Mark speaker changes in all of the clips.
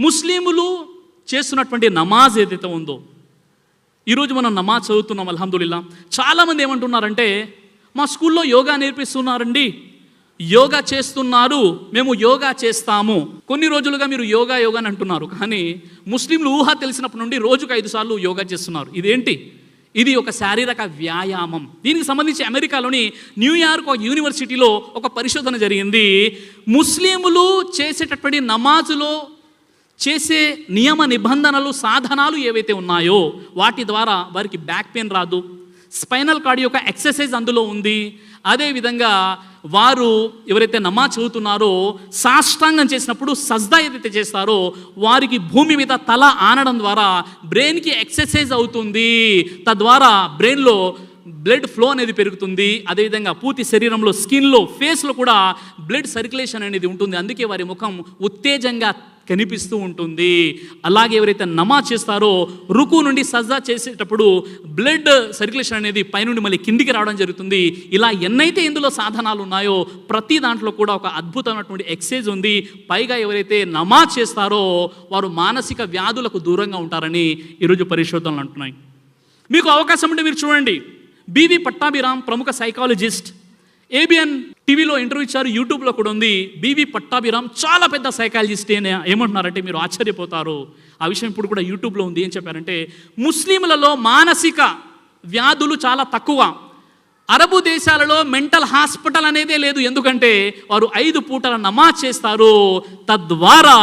Speaker 1: ముస్లింలు చేస్తున్నటువంటి నమాజ్ ఏదైతే ఉందో ఈరోజు మనం నమాజ్ చదువుతున్నాం అల్హమ్దుల్లా చాలామంది ఏమంటున్నారంటే మా స్కూల్లో యోగా నేర్పిస్తున్నారండి యోగా చేస్తున్నారు మేము యోగా చేస్తాము. కొన్ని రోజులుగా మీరు యోగా యోగా అని అంటున్నారు కానీ ముస్లింలు ఊహ తెలిసినప్పటి నుండి రోజుకు ఐదు సార్లు యోగా చేస్తున్నారు. ఇదేంటి? ఇది ఒక శారీరక వ్యాయామం. దీనికి సంబంధించి అమెరికాలోని న్యూయార్క్ ఒక యూనివర్సిటీలో ఒక పరిశోధన జరిగింది. ముస్లింలు చేసేటటువంటి నమాజులో చేసే నియమ నిబంధనలు సాధనాలు ఏవైతే ఉన్నాయో వాటి ద్వారా వారికి బ్యాక్ పెయిన్ రాదు. స్పైనల్ కార్డ్ యొక్క ఎక్సర్సైజ్ అందులో ఉంది. అదేవిధంగా వారు ఎవరైతే నమాజ్ చదువుతున్నారో సాష్టాంగం చేసినప్పుడు సజ్దా ఏదైతే చేస్తారో వారికి భూమి మీద తల ఆనడం ద్వారా బ్రెయిన్కి ఎక్సర్సైజ్ అవుతుంది. తద్వారా బ్రెయిన్లో బ్లడ్ ఫ్లో అనేది పెరుగుతుంది. అదేవిధంగా పూర్తి శరీరంలో స్కిన్లో ఫేస్లో కూడా బ్లడ్ సర్క్యులేషన్ అనేది ఉంటుంది. అందుకే వారి ముఖం ఉత్తేజంగా కనిపిస్తూ ఉంటుంది. అలాగే ఎవరైతే నమాజ్ చేస్తారో రుకు నుండి సజ్జా చేసేటప్పుడు బ్లడ్ సర్క్యులేషన్ అనేది పైనుండి మళ్ళీ కిందికి రావడం జరుగుతుంది. ఇలా ఎన్నైతే ఇందులో సాధనాలు ఉన్నాయో ప్రతి దాంట్లో కూడా ఒక అద్భుతమైనటువంటి ఎక్సైజ్ ఉంది. పైగా ఎవరైతే నమాజ్ చేస్తారో వారు మానసిక వ్యాధులకు దూరంగా ఉంటారని ఈరోజు పరిశోధనలు అంటున్నాయి. మీకు అవకాశం ఉంటే మీరు చూడండి. బీవీ పట్టాభిరామ్ ప్రముఖ సైకాలజిస్ట్ ఏబిఎన్ టీవీలో ఇంటర్వ్యూ ఇచ్చారు యూట్యూబ్లో కూడా ఉంది. బీవీ పట్టాభిరామ్ చాలా పెద్ద సైకాలజిస్ట్ అని ఏమంటున్నారంటే మీరు ఆశ్చర్యపోతారు. ఆ విషయం ఇప్పుడు కూడా యూట్యూబ్లో ఉంది ఏం చెప్పారంటే ముస్లింలలో మానసిక వ్యాధులు చాలా తక్కువ. అరబు దేశాలలో మెంటల్ హాస్పిటల్ అనేదే లేదు. ఎందుకంటే వారు ఐదు పూటల నమాజ్ చేస్తారు. తద్వారా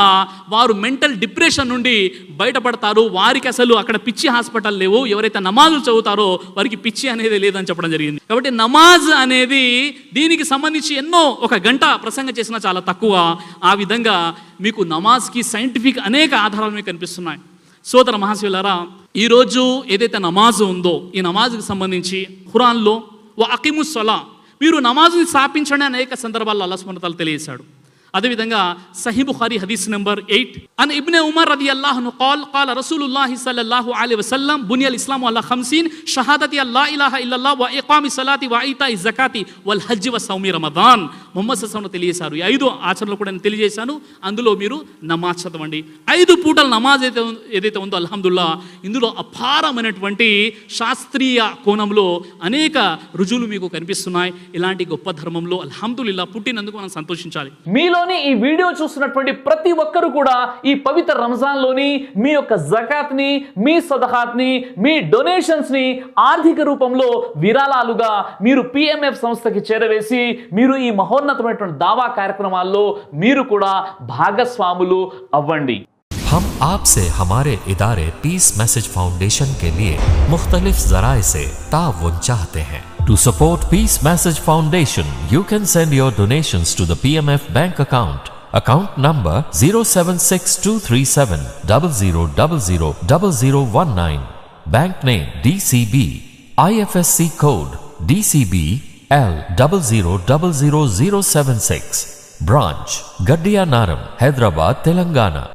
Speaker 1: వారు మెంటల్ డిప్రెషన్ నుండి బయటపడతారు. వారికి అసలు అక్కడ పిచ్చి హాస్పిటల్ లేవు. ఎవరైతే నమాజులు చదువుతారో వారికి పిచ్చి అనేది లేదని చెప్పడం జరిగింది. కాబట్టి నమాజ్ అనేది దీనికి సంబంధించి ఎన్నో ఒక గంట ప్రసంగం చేసినా చాలా తక్కువ. ఆ విధంగా మీకు నమాజ్కి సైంటిఫిక్ అనేక ఆధారాలు మీకు కనిపిస్తున్నాయి. సోదర మహాశివులారా ఈరోజు ఏదైతే నమాజ్ ఉందో ఈ నమాజ్కి సంబంధించి ఖురాన్లో ఓ అకిముస్సలా మీరు నమాజుని స్థాపించండి అనేక సందర్భాల్లో అల్లా తెలియజేశాడు. అదేవిధంగా సహీ బుఖారీ హదీస్ నెంబర్ ఎయిట్. అన్ ఇబ్నే ఉమర్ రది అల్లాహ్ను కాల్ కాల్ రసూలుల్లాహి సల్లల్లాహు అలీ వసల్లం బునియల్ ఇస్లాం అల్లా ఖమ్సీన్ షహాదతి అల్లా ఇలాహ ఇల్లల్లా వ ఇకామి సలాతి వ ఐతా జకాతి వల్ హజ్ వ సౌమి రమదాన్. మొహమ్మద్ సస్సంను తెలియజేశారు. ఈ ఐదు ఆచరణలు కూడా నేను తెలియజేశాను. అందులో మీరు నమాజ్ చదవండి. ఐదు పూటల నమాజ్ అయితే ఏదైతే ఉందో అల్హమ్దుల్లా ఇందులో అపారమైనటువంటి శాస్త్రీయ కోణంలో అనేక రుజువులు మీకు కనిపిస్తున్నాయి. ఇలాంటి గొప్ప ధర్మంలో అల్హమ్దుల్లా పుట్టినందుకు మనం సంతోషించాలి.
Speaker 2: మీలోని ఈ వీడియో చూస్తున్నటువంటి ప్రతి ఒక్కరు కూడా ఈ పవిత్ర రంజాన్లోని మీ యొక్క జకాత్ని మీ సదహాత్ని మీ డొనేషన్స్ని ఆర్థిక రూపంలో విరాళాలుగా మీరు పిఎంఎఫ్ సంస్థకి చేరవేసి మీరు ఈ మహోన్నతమైనటువంటి దావా కార్యక్రమాల్లో మీరు కూడా భాగస్వాములు అవ్వండి.
Speaker 3: हम आपसे हमारे इदारे पीस मैसेज फाउंडेशन के लिए मुख्तलिफ़ जराए से ताउन चाहते हैं। To support peace message foundation you can send your donations to the PMF bank account account number zero seven six two three seven double zero double zero double zero one nine bank name D C B I F S C code D C B L double zero double zero zero seven six branch Gaddiannaram Hyderabad Telangana